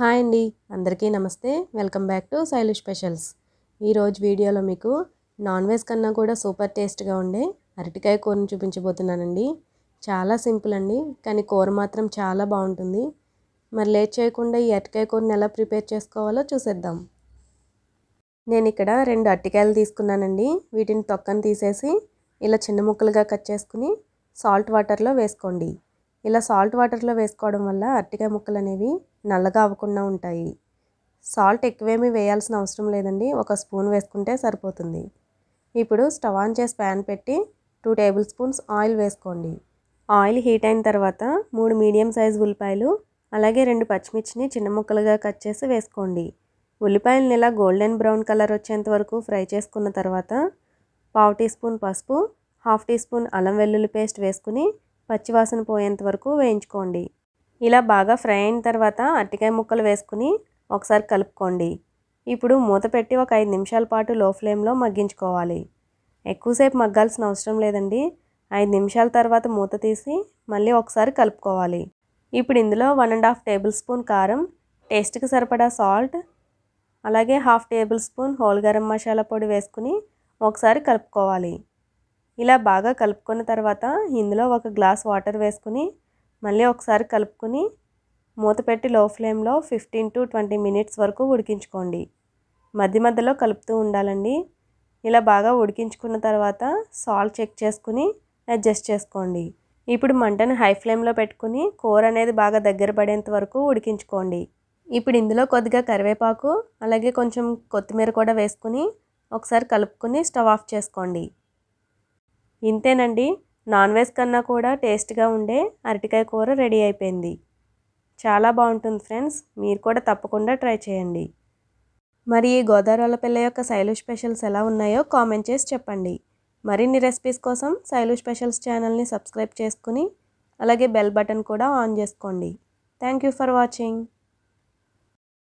Hi అండి. అందరికీ నమస్తే. Welcome back to Shailu specials. ఈరోజు వీడియోలో మీకు నాన్ వెజ్ కన్నా కూడా సూపర్ టేస్ట్గా ఉండే అరటికాయ కూరని చూపించబోతున్నానండి. చాలా సింపుల్ అండి కానీ కూర మాత్రం చాలా బాగుంటుంది. మరి లేట్ చేయకుండా ఈ అరటికాయ కూరని ఎలా ప్రిపేర్ చేసుకోవాలో చూసేద్దాం. నేను ఇక్కడ రెండు అరటికాయలు తీసుకున్నానండి. వీటిని తొక్కను తీసేసి ఇలా చిన్న ముక్కలుగా కట్ చేసుకుని సాల్ట్ వాటర్లో వేసుకోండి. ఇలా సాల్ట్ వాటర్లో వేసుకోవడం వల్ల అరటికాయ ముక్కలు అనేవి నల్లగా అవ్వకుండా ఉంటాయి. సాల్ట్ ఎక్కువేమీ వేయాల్సిన అవసరం లేదండి. ఒక స్పూన్ వేసుకుంటే సరిపోతుంది. ఇప్పుడు స్టవ్ ఆన్ చేసి ప్యాన్ పెట్టి టూ టేబుల్ స్పూన్స్ ఆయిల్ వేసుకోండి. ఆయిల్ హీట్ అయిన తర్వాత మూడు మీడియం సైజ్ ఉల్లిపాయలు అలాగే రెండు పచ్చిమిర్చిని చిన్న ముక్కలుగా కట్ చేసి వేసుకోండి. ఉల్లిపాయలను ఇలా గోల్డెన్ బ్రౌన్ కలర్ వచ్చేంత వరకు ఫ్రై చేసుకున్న తర్వాత పావు టీ స్పూన్ పసుపు హాఫ్ టీ స్పూన్ అల్లం వెల్లుల్లి పేస్ట్ వేసుకుని పచ్చివాసన పోయేంత వరకు వేయించుకోండి. ఇలా బాగా ఫ్రై అయిన తర్వాత అరటికాయ ముక్కలు వేసుకుని ఒకసారి కలుపుకోండి. ఇప్పుడు మూత పెట్టి ఒక ఐదు నిమిషాల పాటు లో ఫ్లేమ్లో మగ్గించుకోవాలి. ఎక్కువసేపు మగ్గాల్సిన అవసరం లేదండి. ఐదు నిమిషాల తర్వాత మూత తీసి మళ్ళీ ఒకసారి కలుపుకోవాలి. ఇప్పుడు ఇందులో one and half tablespoon కారం టేస్ట్కి సరిపడా సాల్ట్ అలాగే half tablespoon whole garam masala పొడి వేసుకుని ఒకసారి కలుపుకోవాలి. ఇలా బాగా కలుపుకున్న తర్వాత ఇందులో ఒక గ్లాస్ వాటర్ వేసుకుని మళ్ళీ ఒకసారి కలుపుకొని మూత పెట్టి లో ఫ్లేమ్లో ఫిఫ్టీన్ టు ట్వంటీ మినిట్స్ వరకు ఉడికించుకోండి. మధ్య మధ్యలో కలుపుతూ ఉండాలండి. ఇలా బాగా ఉడికించుకున్న తర్వాత సాల్ట్ చెక్ చేసుకుని అడ్జస్ట్ చేసుకోండి. ఇప్పుడు మంటను హై ఫ్లేమ్లో పెట్టుకుని కూర అనేది బాగా దగ్గర పడేంత వరకు ఉడికించుకోండి. ఇప్పుడు ఇందులో కొద్దిగా కరివేపాకు అలాగే కొంచెం కొత్తిమీర కూడా వేసుకుని ఒకసారి కలుపుకొని స్టవ్ ఆఫ్ చేసుకోండి. ఇంతేనండి. నాన్ వెజ్ కన్నా కూడా టేస్ట్గా ఉండే అరటికాయ కూర రెడీ అయిపోయింది. చాలా బాగుంటుంది ఫ్రెండ్స్. మీరు కూడా తప్పకుండా ట్రై చేయండి. మరి ఈ గోదావరి పిల్ల యొక్క శైలు స్పెషల్స్ ఎలా ఉన్నాయో కామెంట్ చేసి చెప్పండి. మరిన్ని రెసిపీస్ కోసం శైలు స్పెషల్స్ ఛానల్ని సబ్స్క్రైబ్ చేసుకుని అలాగే బెల్ బటన్ కూడా ఆన్ చేసుకోండి. Thank you for watching.